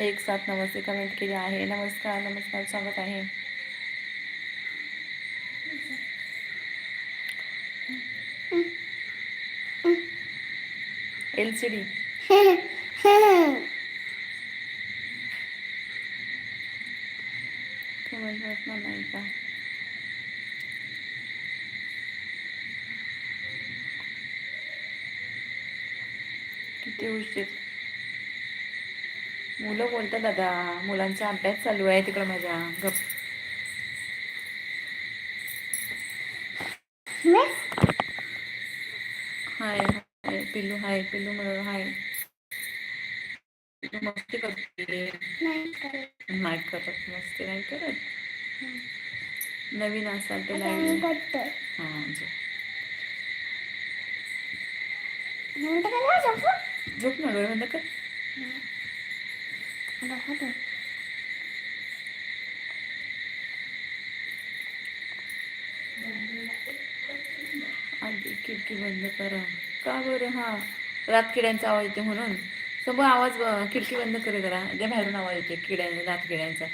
एक सात नमस्ते कमेंट केले आहे. नमस्कार नमस्कार स्वागत आहे. एल सी डी नाही का? किती उशीर. मुलं बोलतात दादा? मुलांचा अभ्यास चालू आहे तिकडं माझ्या गप. हाय हाय पिल्लू हाय पिल्लू हाय. मस्ती करते. नाही करत. मस्ती नाही करत. नवीन असाल ते लाईव्ह हां झोप. झोप. ना डोळे बंद कर. आधी खिडकी बंद करा. का बरं? हां. रातकिड्यांचा आवाज येते म्हणून. समोर आवाज ब- खिडकी बंद करे जरा. जे बाहेरून आवाज येते किड्या रातकिड्यांचा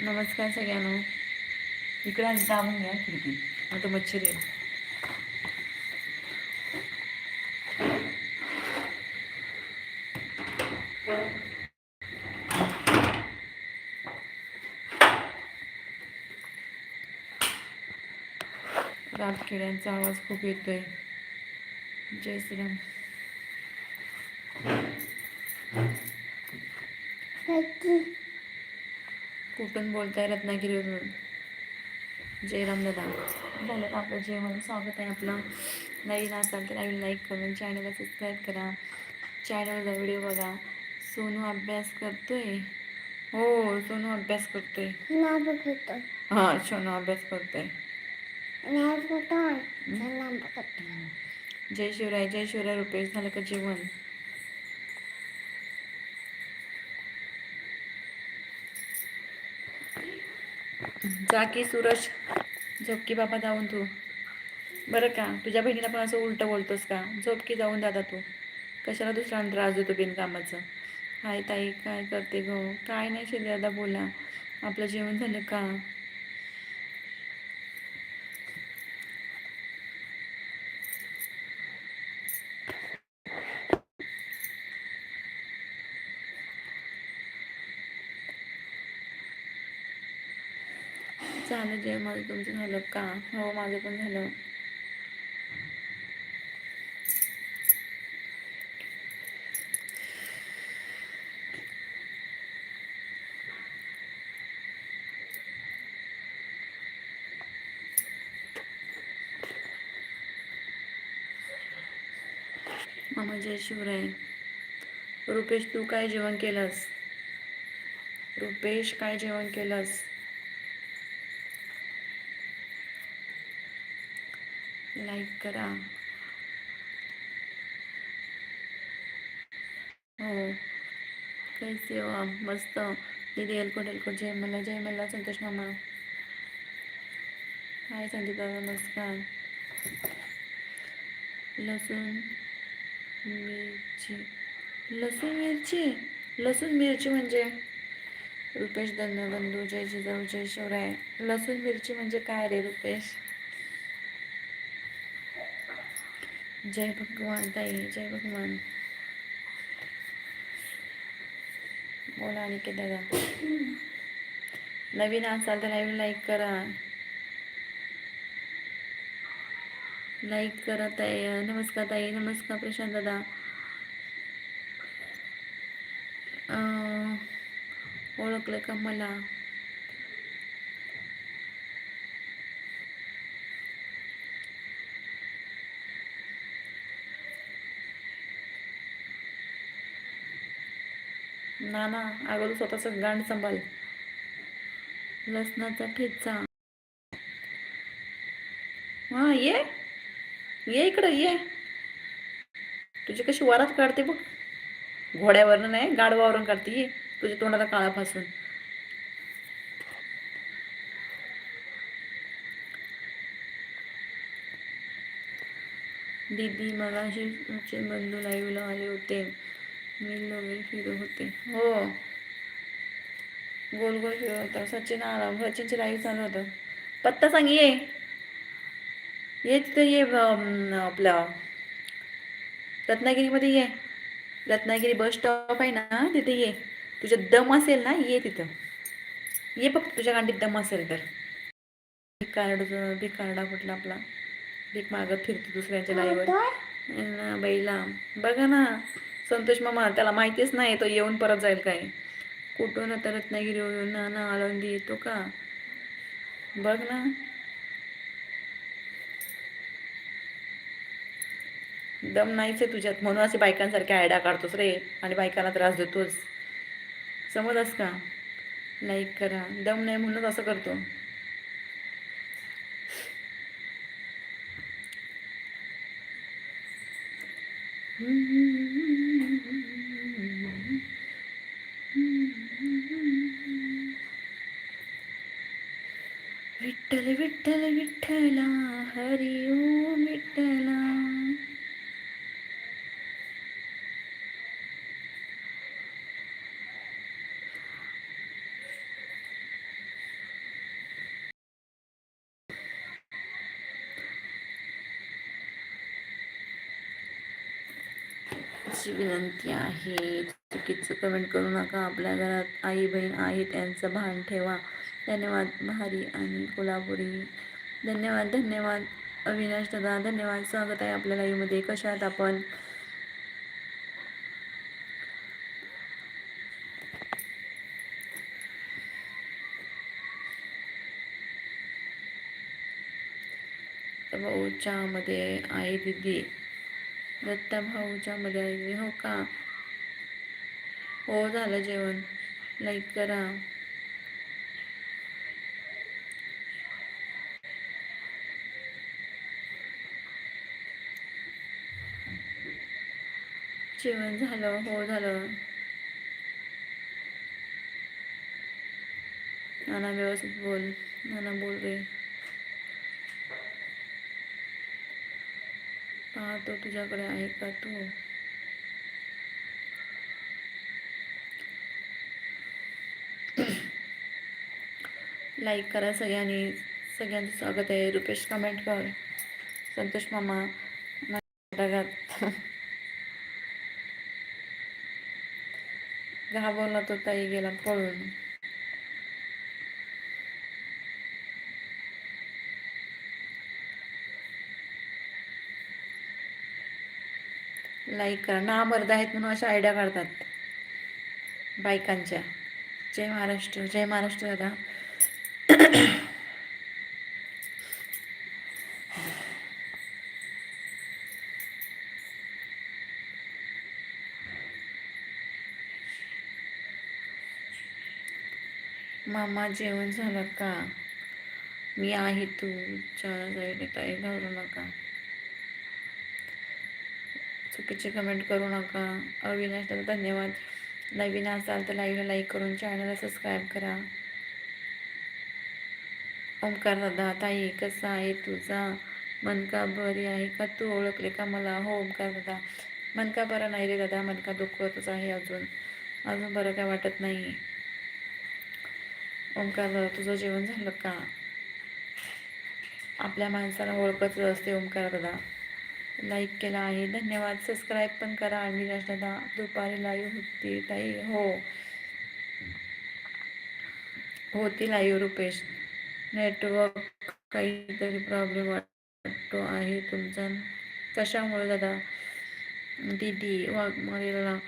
नमस्कार सगळ्यांना. इकडे आणि दाबून घ्या खिडकी. आता मच्छर येईल. रातकिड्यांचा आवाज खूप येतोय. जय श्रीराम. कुठून बोलताय रत्नागिरीवरून जयराम दादा. झालं आपलं जेवण? स्वागत आहे आपलं. नवीन असाल तर नवीन लाईक करून चॅनलला सबस्क्राईब करा. चॅनलचा व्हिडिओ बघा. सोनू अभ्यास करतोय. हो सोनू अभ्यास करतोय. हां सोनू अभ्यास करतोय. जय शिवराय जय शिवराय रुपेश झालं का जेवण जा की सूरज झोप की बाबा जाऊन तू. बरं का तुझ्या बहिणीला पण असं उलटं बोलतोस का? झोप की जाऊन दादा तू. कशाला दुसऱ्यांना त्रास देतो बिनकामाचं? हाय ताई काय करते गो? काय नाही शेती दादा बोला. आपलं जेवण झालं का? झालं जे माझं तुमचं झालं का? हो माझं पण झालं. मामा जय शिवराय रुपेश तू काय जेवण केलंस? रुपेश काय जेवण केलंस लाईक करा हो कैसे हो आप? मस्त दीदी एलकोट एलकोट जय मला जय मला संतोष मामा हाय संदीप दादा नमस्कार लसूण मिरची लसूण मिरची लसूण मिरची म्हणजे रुपेश धन्यबंधू जय जिजाऊ जय शिवराय लसूण मिरची म्हणजे काय रे रुपेश जय भगवान ताई जय भगवान. बोला आणि के दादा नवीन असाल तर लाईव्ह लाईक करा. लाईक करा ताई. नमस्कार ताई. नमस्कार प्रशांत दादा ओळखलं का मला? नाना अगोदर स्वतःचं गांड सांभाळ. लसणाचा ठेचा. हा ये. ये इकडं ये. तुझी कशी वरात काढते बघ. घोड्यावरनं नाही गाडवावरून काढते ये तुझ्या तोंडाला काळा फासून. दीदी मगाशी बंधू लाईव्हला आले होते. मिल वगैरे फिरत होते. हो. गोल गोल फिरत होता. सचिन आला. सचिनचे लाईव्ह चालू होतं. पत्ता सांग ये. ये तिथं ये अं, आपल्या रत्नागिरीमध्ये ये. रत्नागिरी बस स्टॉप आहे ना तिथे ये. तुझ्या दम असेल ना ये तिथं. ये फक्त तुझ्या गांडीत दम असेल तर. भिक कार्ड भिक कार्डा कुठला आपला. भीक मागत फिरतो दुसऱ्यांच्या लाईवर बाईला बघा ना. संतोष मामा त्याला माहितीच नाही तो येऊन परत जाईल काय? कुठून आता रत्नागिरीवरून ना ना आळंदी येतो का? बघ ना. दम नाहीच आहे तुझ्यात म्हणून असे बायकांसारखे आयडा काढतोस रे आणि बायकांना त्रास देतोस. समजस का? लाईक करा दम नाही म्हणूनच असं करतो. विठ्ठल विठ्ठल विठ्ठला हरी ओम विठ्ठला. विनंती आहे चुकीचं कमेंट करू नका. आपल्या घरात आई बहीण आहे त्यांचं भान ठेवा. धन्यवाद भारी आणि कोल्हापुरी. धन्यवाद धन्यवाद अविनाश दादा धन्यवाद. स्वागत आहे आपल्या लाईव्हमध्ये कशा आहात आपण? भाऊच्या मध्ये आहे दिदी. दत्ता भाऊच्या मध्ये आहे दिदी. हो का? हो झालं जेवण. लाईक करा. जेवण झालं हो झालं. नाना व्यवस्थित बोल नाना बोल रे. पाहतो तुझ्याकडे आहे का तू? लाईक करा सगळ्यांनी सगळ्यांचं स्वागत आहे. रुपेश कमेंट कर. संतोष मामा घात घाबरला तो ताई गेला पळून. लाईक करा. ना मर्द आहेत म्हणून अशा आयडिया काढतात. बायकांच्या. जय महाराष्ट्र. जय महाराष्ट्र दादा. मामा जेवण झालं का? मी आहे तू. चार ताई घाबरू नका. चुकीचे कमेंट करू नका. अविनाश दादा धन्यवाद. नवीन असाल तर लाईव्हला लाईक करून चॅनलला सबस्क्राईब करा. ओंकार दादा ताई कसा आहे तुझा? मनका बरी आहे का? तू ओळखले का मला? हो ओंकार दादा. मनका बरं नाही रे दादा? मनका दुखवतच आहे अजून. अजून बरं काय वाटत नाही. ओंकार तुझं जेवण झालं का? आपल्या माणसाला ओळखतच असते ओंकार दादा. लाईक केला आहे. धन्यवाद. सबस्क्राईब पण करा. अविनाश दादा दुपारी लाईव्ह होती ताई. हो. होती लाईव्ह रुपेश. नेटवर्क काहीतरी प्रॉब्लेम वाटतो आहे तुमचा. कशामुळे दादा? दीदी वाघमारीला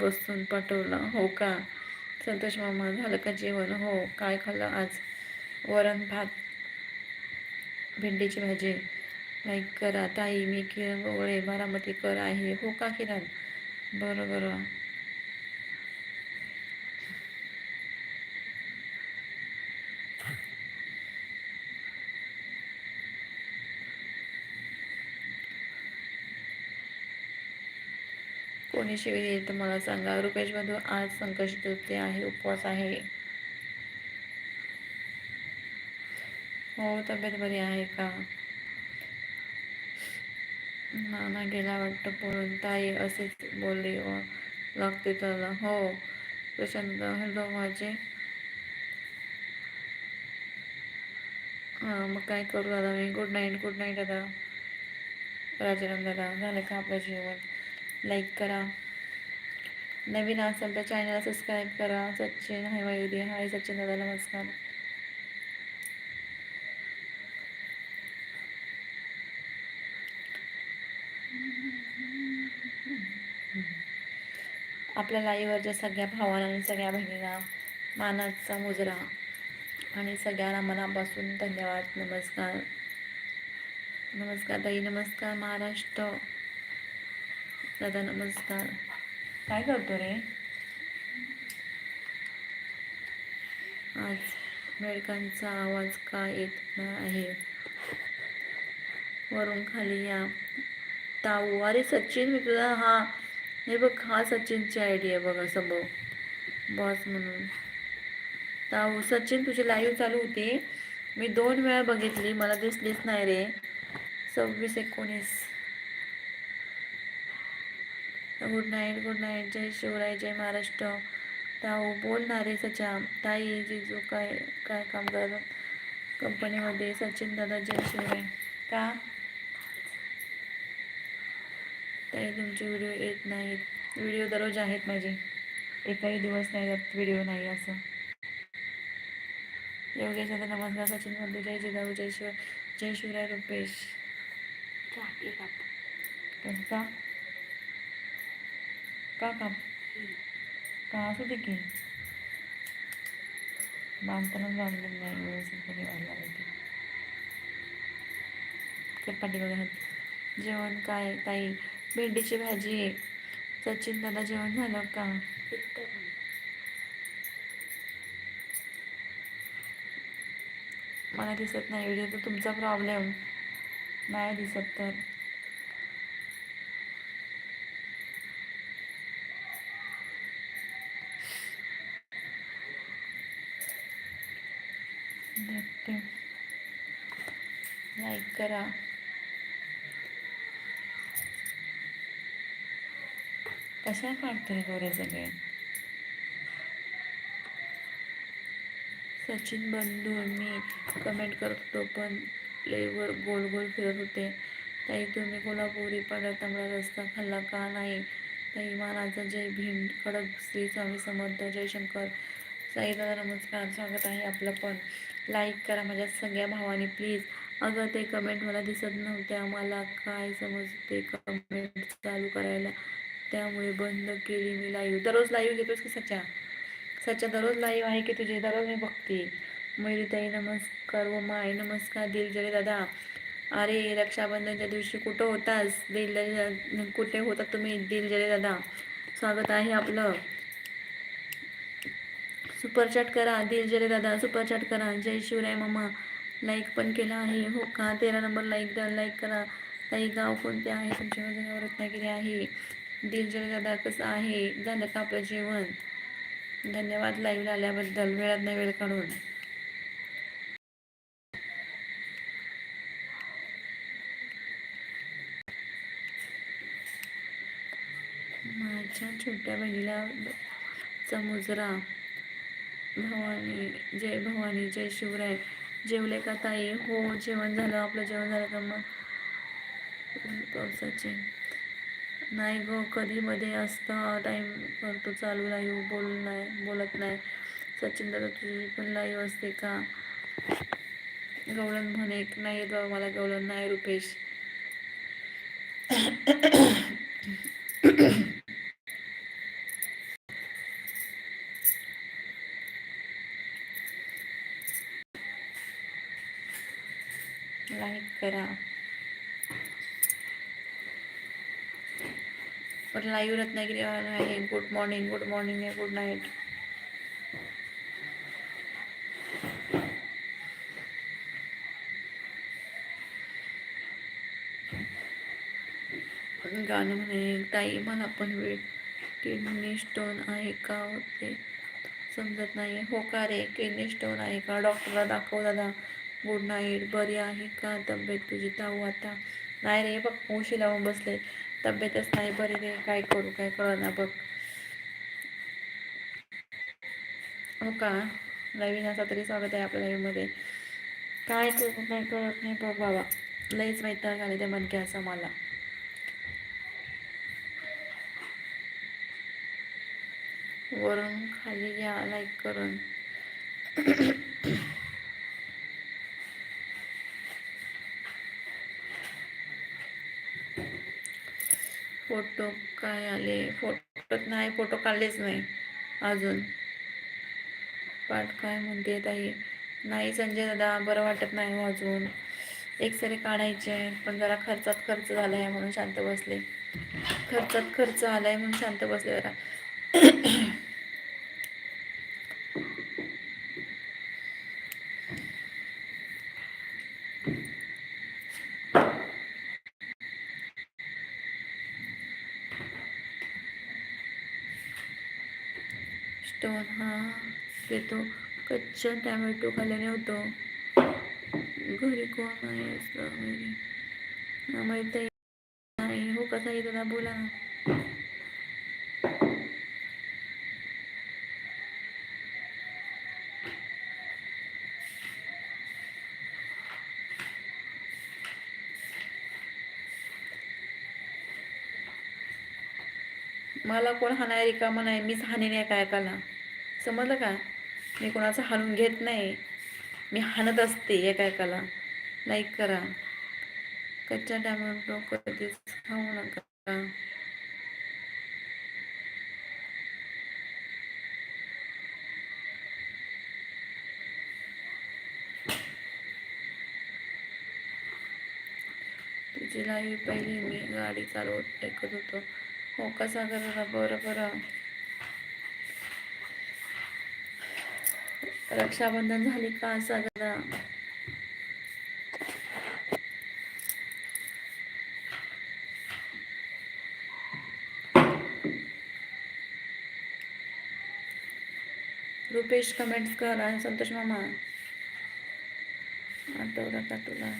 बसून पाठवला. हो का? संतोष मामा झालं का जेवण? हो काय खाल्लं आज? वरण भात भेंडीची भाजी. लाईक करा ताई मी किरण गोवळे बारामतीकर आहे. हो का किरण? बरं बरं. कोणी शिवी येईल तर मला सांगा. रुपेश बंधू आज संकष्ट चतुर्थी आहे उपवास आहे. हो तब्येत बरी आहे का? नाना गेला वाटतं बोलून ताई असेच बोलली. व लागते त्याला. हो प्रशांत. हॅलो माझे. हां मग काय करू दादा मी? गुड नाईट गुड नाईट दादा. राजाराम दादा झालं का आपलं जेवण? लाईक करा. नवीन असाल तर चॅनलला सबस्क्राईब करा. सचिन हाय मयुरी हाय सचिन दादा नमस्कार. आपल्या लाईव्हवरच्या सगळ्या भावांना आणि सगळ्या बहिणींना मानाचा मुजरा. आणि सगळ्यांना मनापासून धन्यवाद. नमस्कार. नमस्कार ताई नमस्कार महाराष्ट्र. दादा नमस्कार. काय करतो रे? आज मेडकांचा आवाज का येत आहे? वरून खाली या. ताऊ अरे सचिन मी तुला हा हे बघ हा सचिनची आयडिया आहे बघ असं बघ बॉस म्हणून. ताऊ सचिन तुझी लाईव्ह चालू होती. मी दोन वेळा बघितली मला दिसलीच नाही रे. सव्वीस एकोणीस. गुड नाईट गुड नाईट जय शिवराय जय महाराष्ट्र. ताऊ बोलणार रे सचा. ताई जिजू काय काय काम करत कंपनीमध्ये सचिन दादा जय शिवराय. का? ताई तुमचे व्हिडिओ येत नाहीत. व्हिडिओ दररोज आहेत माझे. एकही दिवस नाही जात व्हिडिओ नाही असं. योगेश दादा नमस्कार सचिन बंधू जय जिजाऊ जय शिव जय शिवराय रुपेश. का का काम का असू दे की. बांधताना बांधलं नाही व्यवस्थित कधी व्हायला पाहिजे चपाटी वगैरे जेवण काय ताई? भेंडीची भाजी आहे. सचिन दादा जेवण झालं का? मला दिसत नाही व्हिडिओ तर तुमचा प्रॉब्लेम नाही दिसत तर. लाईक करा. कशा काढतोय गोरे सगळे? सचिन बंधू मी कमेंट करत होतो पण प्लेवर गोल गोल फिरत होते. ताई तुम्ही कोल्हापुरी पडत तांबडा रस्ता खाल्ला का नाही? ताई महाराजा जय भीम खडक श्री स्वामी समर्थ जयशंकर. साई नमस्कार स्वागत आहे आपलं पण. लाईक करा माझ्या सगळ्या भावाने प्लीज अगं ते कमेंट मला दिसत नव्हत्या मला काय समजते कमेंट चालू करायला? त्यामुळे बंद केली मी लाईव्ह दररोज लाईव्ह घेतोस की सच्या? सच्या दररोज लाईव्ह आहे की तुझे? दररोज मी बघते. मयुरीताई नमस्कार व माय. नमस्कार दिलजरे दादा. अरे रक्षाबंधनच्या दिवशी कुठं होतास? दिल कुठे होता तुम्ही दिलजरे दादा? स्वागत आहे आपलं. सुपरचॅट करा दिलजरे दादा. सुपरचॅट करा. जय शिवराय मामा. लाईक पण केला आहे. हो का? तेरा नंबर लाईक द्या लाईक करा. ताई गाव कोणते आहे? तुमच्या वजनावर रत्नागिरी आहे. दिलजरे दादा कसं आहे? झालं का आपलं जेवण? धन्यवाद लाईव्ह आल्याबद्दल. वेळात ना वेळ काढून. माझ्या छोट्या बहिणीला चमुजरा भवानी जय भवानी जय शिवराय. जेवले का ताई? हो जेवण झालं आपलं जेवण झालं का मग पावसाचे. नाही गो कधीमध्ये असतं टाईम करतो चालू लाईव्ह बोल नाही बोलत नाही. सचिन दादा तुझी पण लाईव्ह असते का? गवळण म्हणे नाही येत मला गवळण नाही रुपेश. लाईक करा. पण लाईव्ह रत्नागिरी आहे. गुड मॉर्निंग गुड मॉर्निंग आहे गुड नाईट गाणं म्हणे ताई मला पण वेळ. किडनी स्टोन आहे का ते समजत नाही हो का रे? किडनी स्टोन आहे का? डॉक्टरला दाखव दादा. Good night. बरी आहे का तब्येत तुझी? ताऊ आता. नाही रे बघ उशी लावून बसले. तब्येतच नाही बरी रे काय करू काय कळना बघ. हो का? नवीन असा तरी स्वागत आहे आपल्या लाईव्हमध्ये काय करू काय कळत नाही बघ बाबा. लईच मैत्र आले ते मनके असं मला. वरून खाली घ्या लाईक करून. फोटो काय आले? फोटो नाही फोटो काढलेच नाही अजून. पाठ काय म्हणते ताई? नाही संजय दादा बरं वाटत नाही हो अजून. एक काढायचे पण जरा खर्चात खर्च झाला आहे म्हणून शांत बसले. खर्चात खर्च आला आहे म्हणून शांत बसले जरा स्टोन हा येतो कच्चा टॅमॅटो खाल्ल्याने होतं. घरी कोण आहे असं घरी माहीत नाही. हो कसा येतो ना बोला ना. मला कोण हाणाय रिकामा नाही. मीच हाणे नाही काय काला समजलं का? मी कोणाचं हाणून घेत नाही. मी हाणत असते एका एकाला लाईक करा. कच्च्या टॅमॅटो कधीच खाऊ नका. तुझी लाईव्ह पहिली मी. गाडी चालवत ऐकत होतो. हो कसा करा बरं बरं. रक्षाबंधन झाली का सगळं रुपेश कमेंट्स कर आणि संतोष मामा. आठवला का तुला?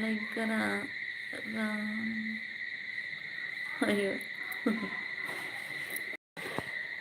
लाईक करा राम अयो